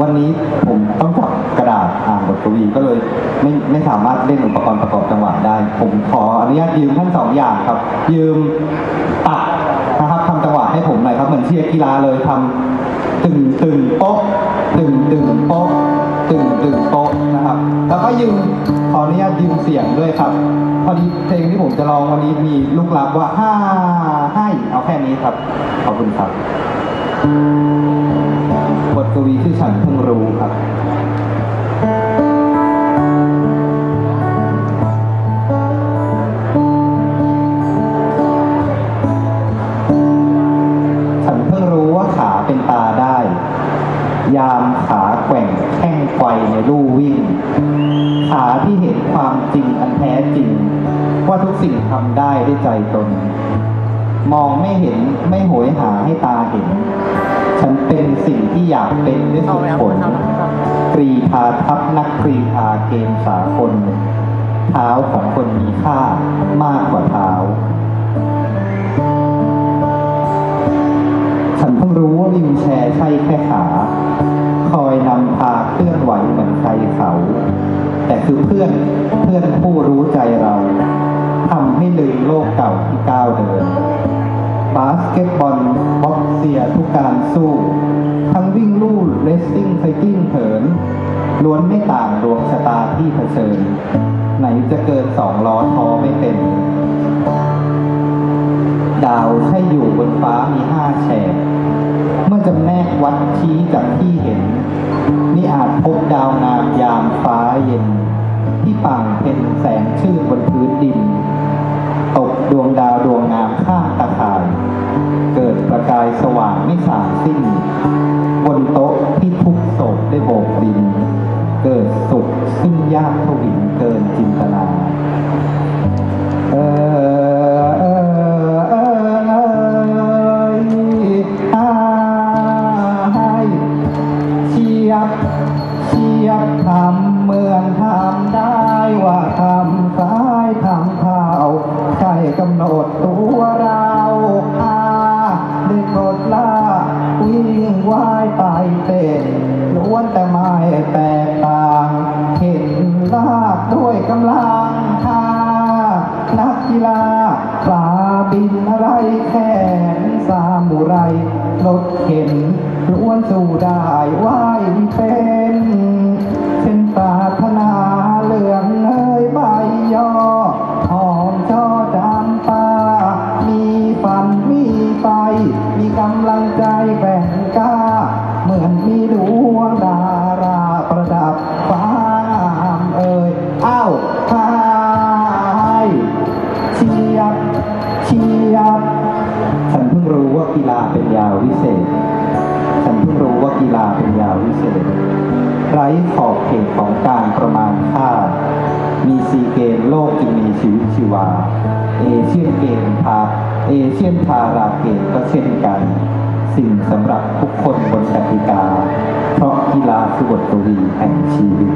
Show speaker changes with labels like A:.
A: วันนี้ผมต้องจับกระดาษอ่านบทกวีก็เลยไม่ไม่สามารถเล่นอุปกรณ์ประกอบจังหวะได้ ผมขออนุญาตยืมท่านสองอย่างครับ ยืมตักนะครับทำจังหวะให้ผมหน่อยครับเหมือนเชียร์กีฬาเลยทำตึงตึงโป๊ะตึงตึงโป๊ะตึงตึงโป๊ะนะครับ แล้วก็ยืมขออนุญาตยืมเสียงด้วยครับพอดีเพลงที่ผมจะร้องวันนี้มีลูกหลับว่าห้าให้เอาแค่นี้ครับ ขอบคุณครับบ ตาได้ ยามขาแกว่งแข้งไกวในลู่วิ่ง ขาที่เห็นความจริงอันแท้จริง ว่าทุกสิ่งทำได้ด้วยใจตน มองไม่เห็นไม่โหยหาให้ตาเห็น ฉันเป็นสิ่งที่อยากเป็นด้วยสุดผลกรีธาทัพนักกรีธาเกมสากลเท้าของคนมีค่ามากกว่าเท้า รู้ว่าวิวแชร์ใช่แค่ขา คอยนำพาเคลื่อนไหวเหมือนใครเขา แต่คือเพื่อนเพื่อนผู้รู้ใจเราทำให้ลืมโลกเก่าที่ก้าวเดินบาสเกตบอลบ็อกเซียทุกการสู้ ทั้งวิ่งลู่เรสซิ่งไซคลิงเถินล้วนไม่ต่างดวงชะตาที่เผชิญ ไหนจะเกินสองล้อท้อไม่เป็น ดาวใช่อยู่บนฟ้ามีห้าแดาวงามยามฟ้าเย็น ที่ปางเป็นแสงชื่นบนพื้นดิน ตกดวงดาวดวงงามข้างตะข่าย เกิดประกายสว่างไม่สางสิ้น บนโต๊ะที่ทุกโศกได้โบกดิน เกิดสุขซึ่งยากเทวินเกินจินตนา ยบทำเมืองทำได้ว่าทำซ้ายทำข่าวใช่กำหนดตัวเราอาด้กดล่าวิ่งว่ายตายเต้นล้วนแต่ไม่แตกต่างเห็นลากด้วยกำลังทานักกีฬาปลาบินอะไรแขนสามุไรรถเข็นล้วนสู้ได้ว่า เชียบ ฉันเพิ่งรู้ว่ากีฬาเป็นยาวิเศษ ฉันเพิ่งรู้ว่ากีฬาเป็นยาวิเศษ ไร้ขอบเขตของการประมาณค่า มีซีเกมโลกจึงมีชีวิตชีวา เอเชียนเกมพาเอเชียนพาราเกมก็เช่นกัน สิ่งสำหรับทุกคนบนกติกา เพราะกีฬาคือบทกวีแห่งชีวิต